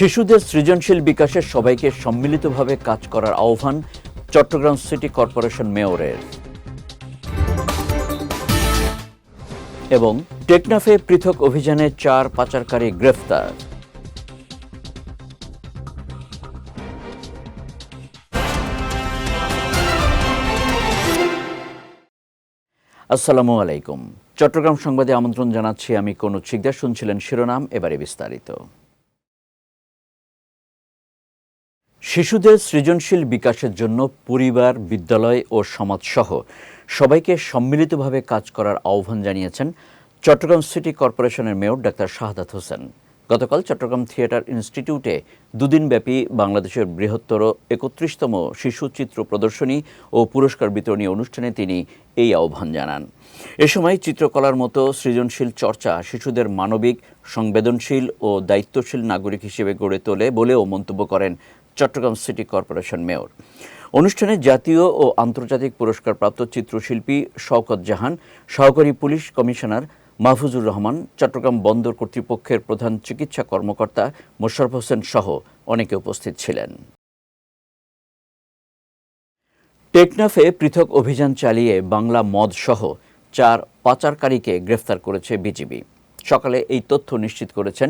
শিশুদের সৃজনশীল বিকাশে সবাইকে সম্মিলিতভাবে কাজ করার আহ্বান চট্টগ্রাম সিটি কর্পোরেশন মেয়রের। এবং টেকনাফে পৃথক অভিযানে চার পাচারকারী গ্রেফতার। আসসালামু আলাইকুম। চট্টগ্রাম সংবাদে আমন্ত্রণ জানাচ্ছি আমি কোন শিকদার। শুনছিলেন শিরোনাম, এবারে বিস্তারিত। শিশুদের সৃজনশীল বিকাশের জন্য পরিবার, বিদ্যালয় ও সমাজসহ সবাইকে সম্মিলিতভাবে কাজ করার আহ্বান জানিয়েছেন চট্টগ্রাম সিটি কর্পোরেশনের মেয়র ডাক্তার শাহাদাত হোসেন। গতকাল চট্টগ্রাম থিয়েটার ইনস্টিটিউটে দুদিনব্যাপী বাংলাদেশের বৃহত্তর একত্রিশতম শিশু চিত্র প্রদর্শনী ও পুরস্কার বিতরণী অনুষ্ঠানে তিনি এই আহ্বান জানান। এ সময় চিত্রকলার মতো সৃজনশীল চর্চা শিশুদের মানবিক, সংবেদনশীল ও দায়িত্বশীল নাগরিক হিসেবে গড়ে তোলে বলেও মন্তব্য করেন চট্টগ্রাম সিটি কর্পোরেশন মেয়র। অনুষ্ঠানে জাতীয় ও আন্তর্জাতিক পুরস্কারপ্রাপ্ত চিত্রশিল্পী শওকত জাহান, সহকারী পুলিশ কমিশনার মাহফুজুর রহমান, চট্টগ্রাম বন্দর কর্তৃপক্ষের প্রধান চিকিৎসা কর্মকর্তা মোশারফ হোসেন সহ অনেকে উপস্থিত ছিলেন। টেকনাফে পৃথক অভিযান চালিয়ে বাংলা মদ সহ চার পাচারকারীকে গ্রেফতার করেছে বিজিবি। সকালে এই তথ্য নিশ্চিত করেছেন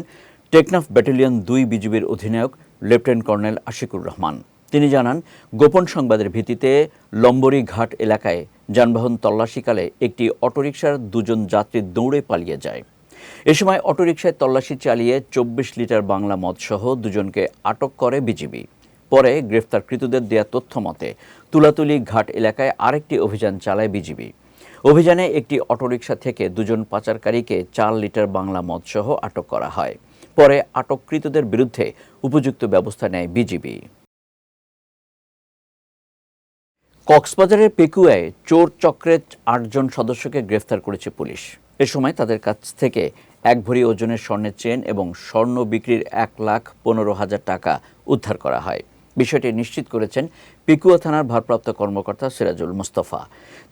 টেকনাফ ব্যাটালিয়ন দুই বিজিবির অধিনায়ক, লেফটেন্যান্ট কর্নেল আশিকুর রহমান। তিনি জানান, গোপন সংবাদের ভিত্তিতে লম্বরি ঘাট এলাকায় যানবাহন তল্লাশিকালে একটি অটোরিকশার দুজন যাত্রী দৌড়ে পালিয়ে যায়। এ সময় অটোরিকশায় তল্লাশি চালিয়ে চব্বিশ লিটার বাংলা মদসহ দুজনকে আটক করে বিজিবি। পরে গ্রেফতারকৃতদের দেয়া তথ্য মতে, তুলাতুলি ঘাট এলাকায় আরেকটি অভিযান চালায় বিজিবি। অভিযানে একটি অটোরিকশা থেকে দুজন পাচারকারীকে চার লিটার বাংলা মদসহ আটক করা হয়। পরে আটককৃতদের বিরুদ্ধে উপযুক্ত ব্যবস্থা নেয় বিজিবি। কক্সবাজারের পেকুয়ায় চোর চক্রের আটজন সদস্যকে গ্রেফতার করেছে পুলিশ। এ সময় তাদের কাছ থেকে এক ভরি ওজনের স্বর্ণের চেন এবং স্বর্ণ বিক্রির এক লাখ পনেরো হাজার টাকা উদ্ধার করা হয়। বিষয়টি নিশ্চিত করেছেন পিকুয়া থানার ভারপ্রাপ্ত কর্মকর্তা সিরাজুল মুস্তফা।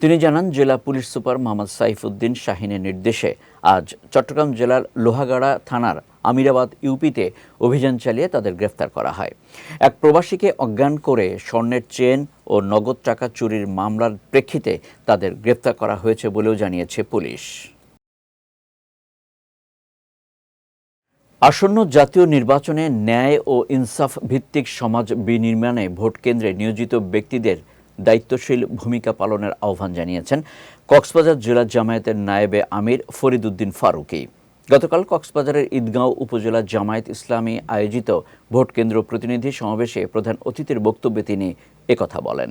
তিনি জানান, জেলা পুলিশ সুপার মোহাম্মদ সাইফুদ্দিন শাহিনের নির্দেশে আজ চট্টগ্রাম জেলার লোহাগাড়া থানার আমিরাবাদ, ইউপিতে অভিযান চালিয়ে তাদের গ্রেফতার করা হয়। এক প্রবাসীকে অজ্ঞান করে স্বর্ণের চেন ও নগদ টাকা চুরির মামলার প্রেক্ষিতে তাদের গ্রেফতার করা হয়েছে বলেও জানিয়েছে পুলিশ। আসন্ন জাতীয় নির্বাচনে ন্যায় ও ইনসাফ ভিত্তিক সমাজ বিনির্মাণে ভোট কেন্দ্রে নিয়োজিত ব্যক্তিদের দায়িত্বশীল ভূমিকা পালনের আহ্বান জানিয়েছেন কক্সবাজার জেলা জামায়াতের নায়েবে আমির ফরিদুদ্দিন ফারুকি। গতকাল কক্সবাজারের ঈদগাঁও উপজেলা জামায়াত ইসলামী আয়োজিত ভোট কেন্দ্র প্রতিনিধি সমাবেশে প্রধান অতিথির বক্তব্যে তিনি একথা বলেন।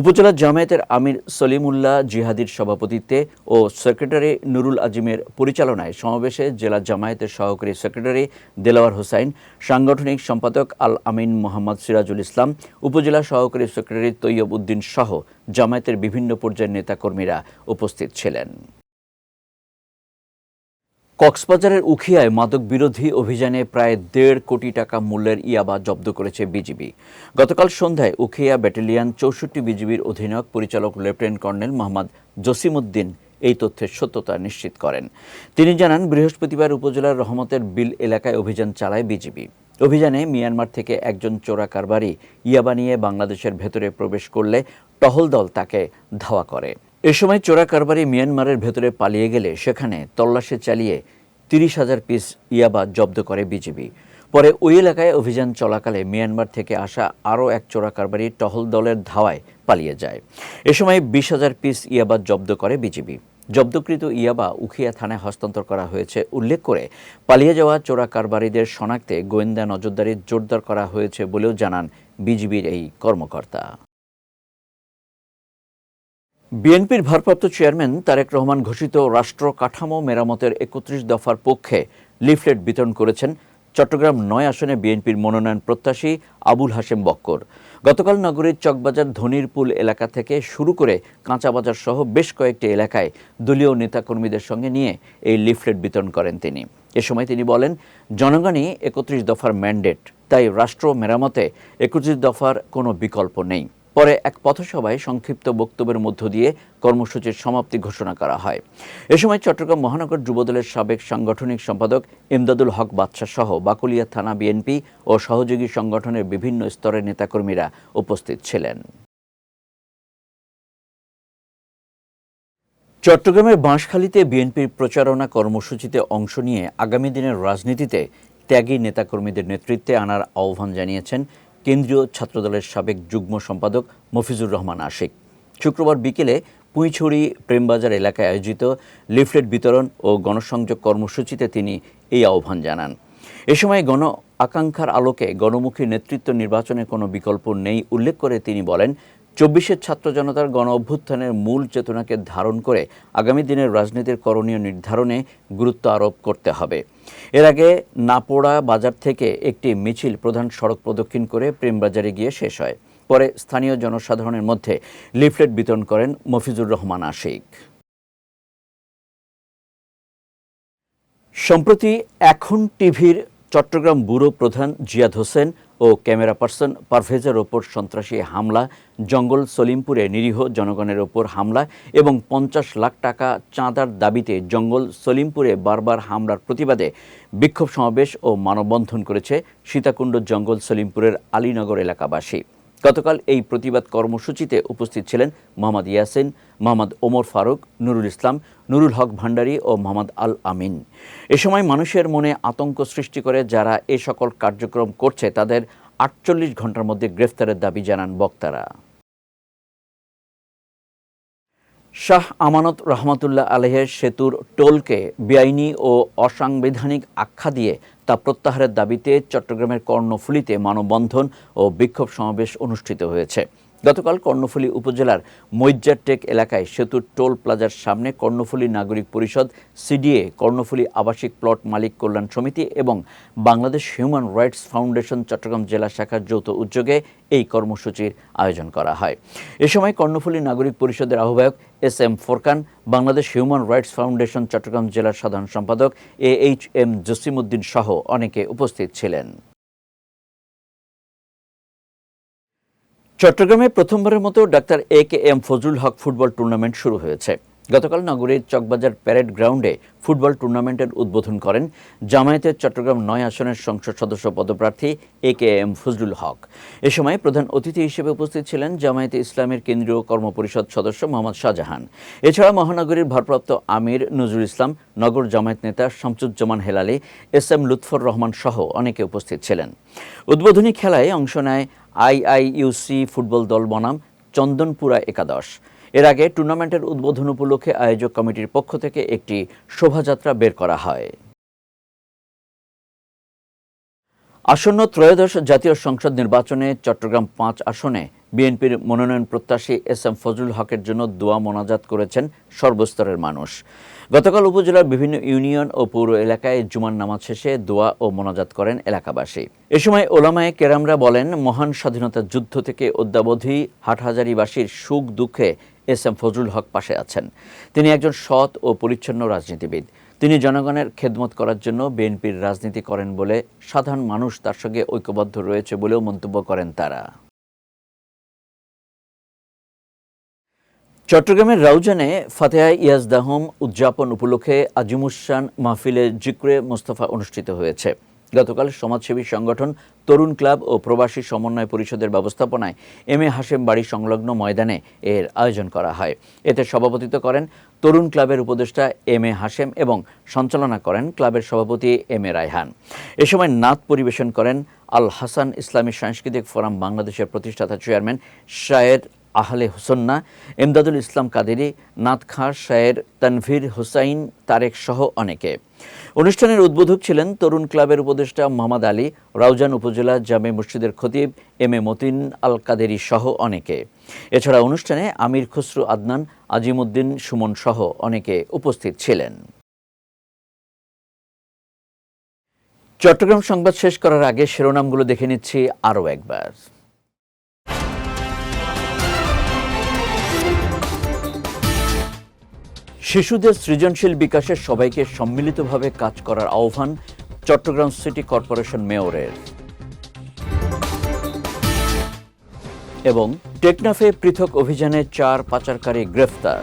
উপজেলা জামায়াতের আমির সলিমুল্লাহ জিহাদির সভাপতিত্বে ও সেক্রেটারি নুরুল আজিমের পরিচালনায় সমাবেশে জেলা জামায়াতের সহকারী সেক্রেটারি দেলাওয়ার হোসাইন, সাংগঠনিক সম্পাদক আল আমিন মোহাম্মদ সিরাজুল ইসলাম, উপজেলা সহকারী সেক্রেটারি তৈয়ব উদ্দিন সহ জামায়াতের বিভিন্ন পর্যায়ের নেতাকর্মীরা উপস্থিত ছিলেন। কক্সবাজারের উখিয়ায় মাদক বিরোধী অভিযানে প্রায় দেড় কোটি টাকা মূল্যের ইয়াবা জব্দ করেছে বিজিবি। গতকাল সন্ধ্যায় উখিয়া ব্যাটালিয়ন চৌষট্টি বিজিবির অধিনায়ক, পরিচালক, লেফটেন্যান্ট কর্নেল মোহাম্মদ জসিমউদ্দিন এই তথ্যের সত্যতা নিশ্চিত করেন। তিনি জানান, বৃহস্পতিবার উপজেলার রহমতের বিল এলাকায় অভিযান চালায় বিজিবি। অভিযানে মিয়ানমার থেকে একজন চোরা কারবারি ইয়াবা নিয়ে বাংলাদেশের ভেতরে প্রবেশ করলে টহল দল তাকে ধাওয়া করে। এ সময় চোরা কারবারি মিয়ানমারের ভেতরে পালিয়ে গেলে সেখানে তল্লাশি চালিয়ে তিরিশ হাজার পিস ইয়াবা জব্দ করে বিজিবি। পরে ওই এলাকায় অভিযান চলাকালে মিয়ানমার থেকে আসা আরও এক চোরা কারবারি টহল দলের ধাওয়ায় পালিয়ে যায়। এ সময় বিশ হাজার পিস ইয়াবা জব্দ করে বিজিবি। জব্দকৃত ইয়াবা উখিয়া থানায় হস্তান্তর করা হয়েছে। উল্লেখ করে, পালিয়ে যাওয়া চোরা কারবারিদের শনাক্তে গোয়েন্দা নজরদারি জোরদার করা হয়েছে বলেও জানান বিজিবির এই কর্মকর্তা। বিএনপির ভারপ্রাপ্ত চেয়ারম্যান তারেক রহমান ঘোষিত রাষ্ট্র কাঠামো মেরামতের একত্রিশ দফার পক্ষে লিফলেট বিতরণ করেছেন চট্টগ্রাম নয় আসনে বিএনপির মনোনয়ন প্রত্যাশী আবুল হাশেম বক্কর। গতকাল নগরীর চকবাজার ধনিরপুল এলাকা থেকে শুরু করে কাঁচাবাজার সহ বেশ কয়েকটি এলাকায় দলীয় নেতাকর্মীদের সঙ্গে নিয়ে এই লিফলেট বিতরণ করেন তিনি। এ সময় তিনি বলেন, জনগণই একত্রিশ দফার ম্যান্ডেট, তাই রাষ্ট্র মেরামতে একত্রিশ দফার কোনো বিকল্প নেই। পরে এক পথসভায় সংক্ষিপ্ত বক্তব্যের মধ্য দিয়ে কর্মসূচির সমাপ্তি ঘোষণা করা হয়। এ সময় চট্টগ্রাম মহানগর যুবদলের সাবেক সাংগঠনিক সম্পাদক ইমদাদুল হক বাদশাহ সহ বাকুলিয়া থানা বিএনপি ও সহযোগী সংগঠনের বিভিন্ন স্তরের নেতাকর্মীরা উপস্থিত ছিলেন। চট্টগ্রামের বাঁশখালীতে বিএনপির প্রচারণা কর্মসূচিতে অংশ নিয়ে আগামী দিনের রাজনীতিতে ত্যাগী নেতাকর্মীদের নেতৃত্বে আনার আহ্বান জানিয়েছেন কেন্দ্রীয় ছাত্রদলের সাবেক যুগ্ম সম্পাদক মফিজুর রহমান আশিক। শুক্রবার বিকেলে পুঁইছড়ি প্রেমবাজার এলাকায় আয়োজিত লিফলেট বিতরণ ও গণসংযোগ কর্মসূচিতে তিনি এই আহ্বান জানান। এ সময় গণ আকাঙ্ক্ষার আলোকে গণমুখী নেতৃত্ব নির্বাচনে কোনো বিকল্প নেই উল্লেখ করে তিনি বলেন চব্বিশের ছাত্র জনতার গণ অভ্যুত্থানের মূল চেতনাকে ধারণ করে আগামী দিনের রাজনীতির করণীয় নির্ধারণে গুরুত্ব আরোপ করতে হবে। এর আগে নাপোড়া বাজার থেকে একটি মিছিল প্রধান সড়ক প্রদক্ষিণ করে প্রেমবাজারে গিয়ে শেষ হয়। পরে স্থানীয় জনসাধারণের মধ্যে লিফলেট বিতরণ করেন মফিজুর রহমান আশিক। সম্প্রতি এখন টিভির চট্টগ্রাম ব্যুরো প্রধান জিয়াদ হোসেন ও ক্যামেরা পার্সন পারভেজের ওপর সন্ত্রাসী হামলা, জঙ্গল সলিমপুরে নিরীহ জনগণের ওপর হামলা এবং পঞ্চাশ লাখ টাকা চাঁদার দাবিতে জঙ্গল সলিমপুরে বারবার হামলার প্রতিবাদে বিক্ষোভ সমাবেশ ও মানববন্ধন করেছে সীতাকুণ্ড জঙ্গল সলিমপুরের আলীনগর এলাকাবাসী। গতকাল এই প্রতিবাদ কর্মসূচিতে উপস্থিত ছিলেন মোহাম্মদ ইয়াসিন, মোহাম্মদ ওমর ফারুক, নুরুল ইসলাম, নুরুল হক ভান্ডারী ও মোহাম্মদ আল আমিন। এ সময় মানুষের মনে আতঙ্ক সৃষ্টি করে যারা এ সকল কার্যক্রম করছে, তাদের আটচল্লিশ ঘণ্টার মধ্যে গ্রেফতারের দাবি জানান বক্তারা। শাহ আমানত রহমতুল্লাহ আলহের সেতুর টোলকে বেআইনি ও অসাংবিধানিক আখ্যা দিয়ে তা প্রত্যাহারের দাবিতে চট্টগ্রামের কর্ণফুলিতে মানববন্ধন ও বিক্ষোভ সমাবেশ অনুষ্ঠিত হয়েছে। গতকাল কর্ণফুলী উপজেলার মৈজারটেক এলাকায় সেতুর টোল প্লাজার সামনে কর্ণফুলী নাগরিক পরিষদ, সিডিএ, কর্ণফুলী আবাসিক প্লট মালিক কল্যাণ সমিতি এবং Bangladesh human rights foundation Chattogram জেলা শাখার যৌথ উদ্যোগে এই কর্মসূচির আয়োজন করা হয়। এ সময় কর্ণফুলী নাগরিক পরিষদের আহ্বায়ক S M Forkan, Bangladesh human rights foundation Chattogram জেলার সাধারণ সম্পাদক এ এইচ এম জসিমউদ্দিন সহ অনেকে উপস্থিত ছিলেন। চট্টগ্রামে প্রথমবারের মতো doctor A K M Fazlul Haque football tournament শুরু হয়েছে। গতকাল নগরীর চকবাজার প্যারেড গ্রাউন্ডে ফুটবল টুর্নামেন্টের উদ্বোধন করেন জামায়াতের চট্টগ্রাম নয় আসনের সংসদ সদস্য পদপ্রার্থী এ কে এম ফজলুল হক। এ সময় প্রধান অতিথি হিসেবে উপস্থিত ছিলেন জামায়াতে ইসলামের কেন্দ্রীয় কর্মপরিষদ সদস্য মোহাম্মদ শাহজাহান। এছাড়া মহানগরীর ভারপ্রাপ্ত আমির নজরুল ইসলাম, নগর জামায়াত নেতা শামসুজ্জামান হেলালি, এস এম লুৎফর রহমান সহ অনেকে উপস্থিত ছিলেন। উদ্বোধনী খেলায় অংশ নেয় আইআইইউসি ফুটবল দল বনাম চন্দনপুরা একাদশ। এর আগে টুর্নামেন্টের উদ্বোধন উপলক্ষে আয়োজক কমিটির পক্ষ থেকে একটি শোভাযাত্রা বের করা হয়। আসন্ন ত্রয়োদশ জাতীয় সংসদ নির্বাচনে চট্টগ্রাম পাঁচ আসনে বিএনপির মনোনয়ন প্রত্যাশী এস এম ফজলুল হকের জন্য দোয়া মোনাজাত করেছেন সর্বস্তরের মানুষ। গতকাল উপজেলার বিভিন্ন ইউনিয়ন ও পৌর এলাকায় জুমার নামাজ শেষে দোয়া ও মোনাজাত করেন এলাকাবাসী। এ সময় ওলামায়ে কেরামরা বলেন, মহান স্বাধীনতা যুদ্ধ থেকে অদ্যাবধি হাটহাজারিবাসীর সুখ দুঃখে এস এম ফজলুল হক পাশে আছেন। তিনি একজন সৎ ও পরিচ্ছন্ন রাজনীতিবিদ। তিনি জনগণের খেদমত করার জন্য বিএনপির রাজনীতি করেন বলে সাধারণ মানুষ তার সঙ্গে ঐক্যবদ্ধ রয়েছে বলেও মন্তব্য করেন তারা। চট্টগ্রামের রাউজানে ফাতেহা ইয়াজদাহম উদযাপন উপলক্ষে আজিমুসান মাহফিলে জিক্রে মোস্তফা অনুষ্ঠিত হয়েছে। গতকাল সমাজসেবী সংগঠন, তরুণ ক্লাব ও প্রবাসী সমন্বয় পরিষদের ব্যবস্থাপনায় এম এ হাশেম বাড়ি সংলগ্ন ময়দানে এর আয়োজন করা হয়। এতে সভাপতিত্ব করেন তরুণ ক্লাবের উপদেষ্টা এম এ হাশেম এবং সঞ্চালনা করেন ক্লাবের সভাপতি এম এ রায়হান। এ সময় নাত পরিবেশন করেন আল হাসান ইসলামী সাংস্কৃতিক ফোরাম বাংলাদেশের প্রতিষ্ঠাতা চেয়ারম্যান শায়ের আহলে হোসন্না, এমদাদুল ইসলাম কাদেরি নাথ খাঁ শায়ের তানভীর হুসাইন, তারেক সহ অনেকে। অনুষ্ঠানের উদ্বোধক ছিলেন তরুণ ক্লাবের উপদেষ্টা মোহাম্মদ আলী। রাউজান উপজেলা জামে মসজিদের খতিব এম এ মতিন আল কাদেরি সহ অনেকে। এছাড়া অনুষ্ঠানে আমির খসরু আদনান, আজিমুদ্দিন সুমন সহ অনেকে উপস্থিত ছিলেন। চট্টগ্রাম সংবাদ শেষ করার আগে শিরোনামগুলো দেখে নিচ্ছি আরও একবার। শিশুদের সৃজনশীল বিকাশে সবাইকে সম্মিলিতভাবে কাজ করার আহ্বান চট্টগ্রাম সিটি কর্পোরেশন মেয়রের। এবং টেকনাফে পৃথক অভিযানে চার পাচারকারী গ্রেফতার।